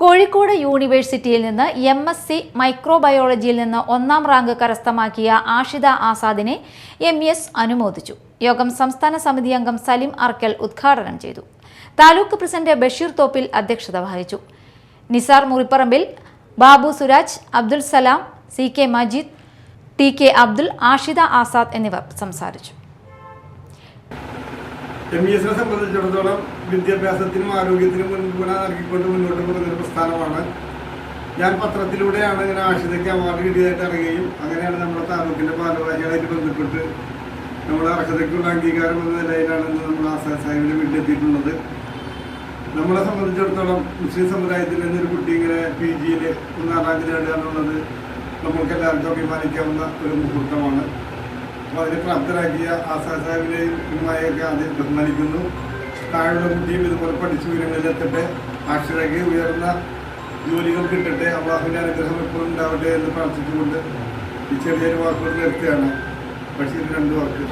കോഴിക്കോട് യൂണിവേഴ്സിറ്റിയിൽ നിന്ന് M S C മൈക്രോബയോളജിയിൽ നിന്ന് ഒന്നാം റാങ്ക് കരസ്ഥമാക്കിയ ആഷിത ആസാദിനെ എം എസ് അനുമോദിച്ചു. യോഗം സംസ്ഥാന സമിതി അംഗം സലിം അർക്കൽ ഉദ്ഘാടനം ചെയ്തു. താലൂക്ക് പ്രസിഡന്റ് ബഷീർ തോപ്പിൽ അധ്യക്ഷത വഹിച്ചു. Nisar Muripparambil Babu Suraj Abdul Salam C K Majeed T K Abdul Ashida Azad എന്നിവർ സംസാരിച്ചു. എം ഇ എസിനെ സംബന്ധിച്ചിടത്തോളം വിദ്യാഭ്യാസത്തിനും ആരോഗ്യത്തിനും മുൻഗണന നൽകിക്കൊണ്ട് മുന്നോട്ട് പോകുന്ന ഒരു പ്രസ്ഥാനമാണ് ഞാൻ പത്രത്തിലൂടെയാണ് ഇങ്ങനെ ആഷിതയ്ക്ക് അവാർഡ് കിട്ടിയതായിട്ട് അറിയുകയും അങ്ങനെയാണ് നമ്മുടെ താലൂക്കിന്റെ ഭാരവാഹികളായിട്ട് ബന്ധപ്പെട്ട് നമ്മൾ അർഹതയ്ക്കുള്ള അംഗീകാരം എന്ന നിലയിലാണ് ഇന്ന് നമ്മൾ ആസാദ് സാഹിബിന്റെ വീട്ടിലെത്തിയിട്ടുള്ളത്. നമ്മളെ സംബന്ധിച്ചിടത്തോളം മുസ്ലിം സമുദായത്തിൽ നിന്നൊരു കുട്ടി ഇങ്ങനെ പി ജിയിൽ ഒന്നാം റാങ്ക് നേടുക എന്നുള്ളത് നമ്മൾക്ക് എല്ലാവർക്കും അഭിമാനിക്കാവുന്ന ഒരു മുഹൂർത്തമാണ്. അപ്പോൾ അതിന് പ്രാപ്തരാക്കിയ ആസാദ് സാഹിബിനെയും ഉമ്മയെയൊക്കെ ആദ്യം ബഹുമാനിക്കുന്നു. താഴെയുള്ള കുട്ടിയും ഇതുപോലെ പഠിച്ചു ഉയരങ്ങളിലെത്തട്ടെ ആക്ഷരക്ക് ഉയർന്ന ജോലികൾ കിട്ടട്ടെ. അള്ളാഹുവിന്റെ അനുഗ്രഹം എപ്പോഴും ഉണ്ടാവട്ടെ എന്ന് പ്രാർത്ഥിച്ചുകൊണ്ട് ഈ ചെറിയൊരു വാക്കുകൾ നിർത്തിയാണ് പക്ഷേ ഇത് രണ്ട് വാക്ക്.